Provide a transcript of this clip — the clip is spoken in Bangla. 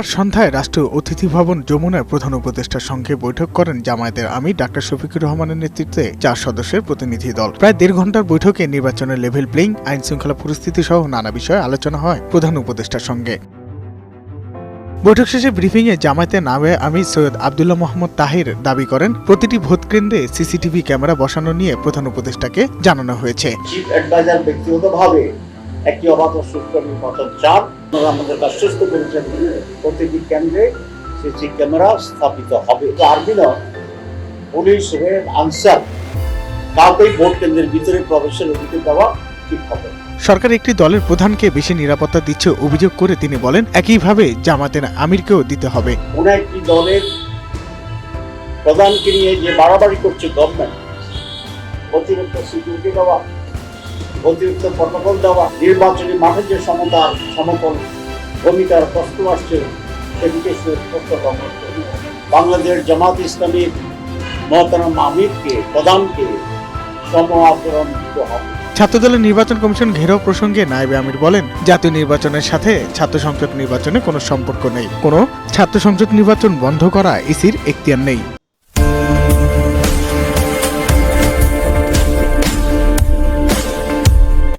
মঙ্গলবার সন্ধ্যায় রাষ্ট্রীয় অতিথি ভবন যমুনায় প্রধান উপদেষ্টার সঙ্গে বৈঠক করেন জামায়াতের আমি ডাক্তার শফিকুর রহমানের নেতৃত্বে চার সদস্যের প্রতিনিধি দল। প্রায় দেড় ঘণ্টার বৈঠকে নির্বাচনের লেভেল প্লেইং আইন শৃঙ্খলা পরিস্থিতি সহ নানা বিষয়ে আলোচনা হয় প্রধান উপদেষ্টার সঙ্গে। বৈঠক শেষে ব্রিফিংয়ে জামায়াতের নামে আমি সৈয়দ আবদুল্লাহ মোহাম্মদ তাহির দাবি করেন, প্রতিটি ভোট কেন্দ্রে সিসিটিভি ক্যামেরা বসানো নিয়ে প্রধান উপদেষ্টাকে জানানো হয়েছে। চিফ অ্যাডভাইজার ব্যক্তিগতভাবে একটি অবাধ ও সুষ্ঠু নির্বাচন চান। আমাদের আশ্বস্ত করেছেন। প্রতিটি কেন্দ্রে সিসি ক্যামেরা স্থাপিত হবে। তো আর্মি নয় পুলিশ রেড আনসার কাউকেই ভোট কেন্দ্রের ভিতরে প্রবেশের অধিকার দেওয়া ঠিক হবে সরকার একটি দলের প্রধানকে বেশি নিরাপত্তা দিচ্ছে অভিযোগ করে তিনি বলেন একইভাবে জামাতের আমিরকেও দিতে হবে। কোন একটি দলের প্রধানকে নিয়ে যে বাড়াবাড়ি করছে গভর্নমেন্ট অতিরিক্ত সিকিউরিটি দেওয়া অতিরিক্ত প্রটোকল দেওয়া, নির্বাচনী মাঠে যে সমতা সমতল ভূমিকার প্রশ্ন আসছে, সেদিকে বাংলাদেশ জামাত ইসলামীর মহতারাম আমিরকে প্রধানকে সম আচরণ হবে। ছাত্রদলের নির্বাচন কমিশন ঘেরাও প্রসঙ্গে নায়েবে আমির বলেন, জাতীয় নির্বাচনের সাথে ছাত্র সংসদ নির্বাচনে কোনো সম্পর্ক নেই। কোনো ছাত্র সংসদ নির্বাচন বন্ধ করা ইসির এখতিয়ার নেই।